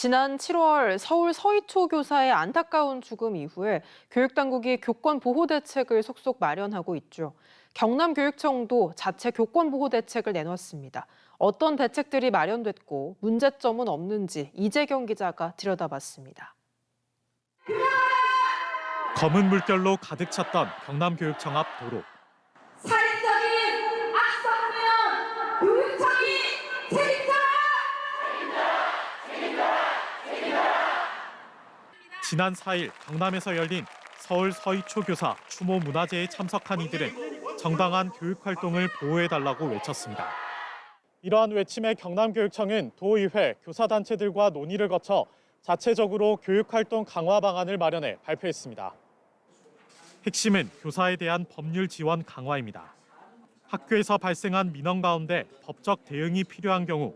지난 7월 서울 서희초 교사의 안타까운 죽음 이후에 교육당국이 교권 보호 대책을 속속 마련하고 있죠. 경남교육청도 자체 교권 보호 대책을 내놨습니다. 어떤 대책들이 마련됐고 문제점은 없는지 이재경 기자가 들여다봤습니다. 검은 물결로 가득 찼던 경남교육청 앞 도로. 살인적인 악성하면 교육청이 책임져라! 지난 4일 경남에서 열린 서울 서희초 교사 추모 문화제에 참석한 이들은 정당한 교육 활동을 보호해 달라고 외쳤습니다. 이러한 외침에 경남교육청은 도의회, 교사단체들과 논의를 거쳐 자체적으로 교육활동 강화 방안을 마련해 발표했습니다. 핵심은 교사에 대한 법률 지원 강화입니다. 학교에서 발생한 민원 가운데 법적 대응이 필요한 경우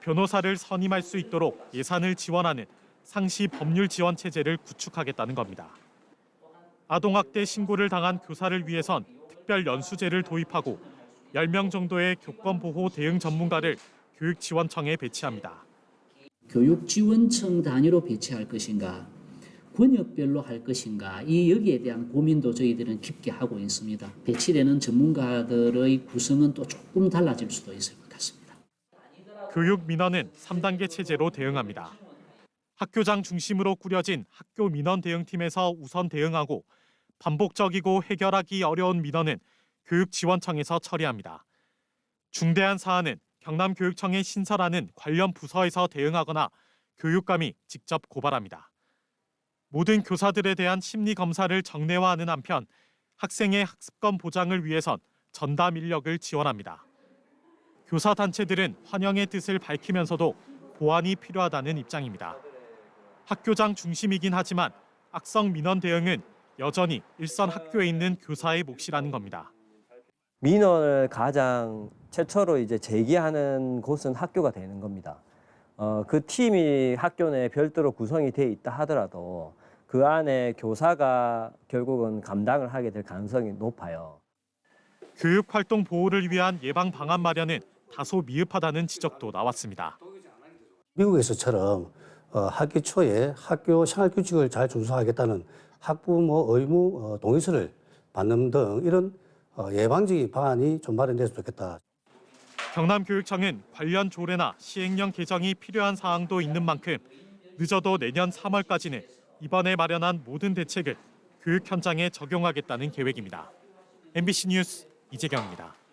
변호사를 선임할 수 있도록 예산을 지원하는 상시 법률 지원 체제를 구축하겠다는 겁니다. 아동학대 신고를 당한 교사를 위해선 특별 연수제를 도입하고 10명 정도의 교권 보호 대응 전문가를 교육지원청에 배치합니다. 교육지원청 단위로 배치할 것인가, 권역별로 할 것인가, 이 여기에 대한 고민도 저희들은 깊게 하고 있습니다. 배치되는 전문가들의 구성은 또 조금 달라질 수도 있을 것 같습니다. 교육 민원은 3단계 체제로 대응합니다. 학교장 중심으로 꾸려진 학교 민원 대응팀에서 우선 대응하고 반복적이고 해결하기 어려운 민원은 교육지원청에서 처리합니다. 중대한 사안은 경남교육청에 신설하는 관련 부서에서 대응하거나 교육감이 직접 고발합니다. 모든 교사들에 대한 심리 검사를 정례화하는 한편 학생의 학습권 보장을 위해선 전담 인력을 지원합니다. 교사 단체들은 환영의 뜻을 밝히면서도 보완이 필요하다는 입장입니다. 학교장 중심이긴 하지만 악성 민원 대응은 여전히 일선 학교에 있는 교사의 몫이라는 겁니다. 민원을 가장 최초로 이제 제기하는 곳은 학교가 되는 겁니다. 어, 그 팀이 학교 내에 별도로 구성이 돼 있다 하더라도 그 안에 교사가 결국은 감당을 하게 될 가능성이 높아요. 교육 활동 보호를 위한 예방 방안 마련은 다소 미흡하다는 지적도 나왔습니다. 미국에서처럼 어, 학기 초에 학교 생활 규칙을 잘 준수하겠다는 학부모 의무 어, 동의서를 받는 등 이런 어, 예방적인 방안이 좀 마련됐으면 좋겠다. 경남교육청은 관련 조례나 시행령 개정이 필요한 사항도 있는 만큼 늦어도 내년 3월까지는 이번에 마련한 모든 대책을 교육 현장에 적용하겠다는 계획입니다. MBC 뉴스 이재경입니다.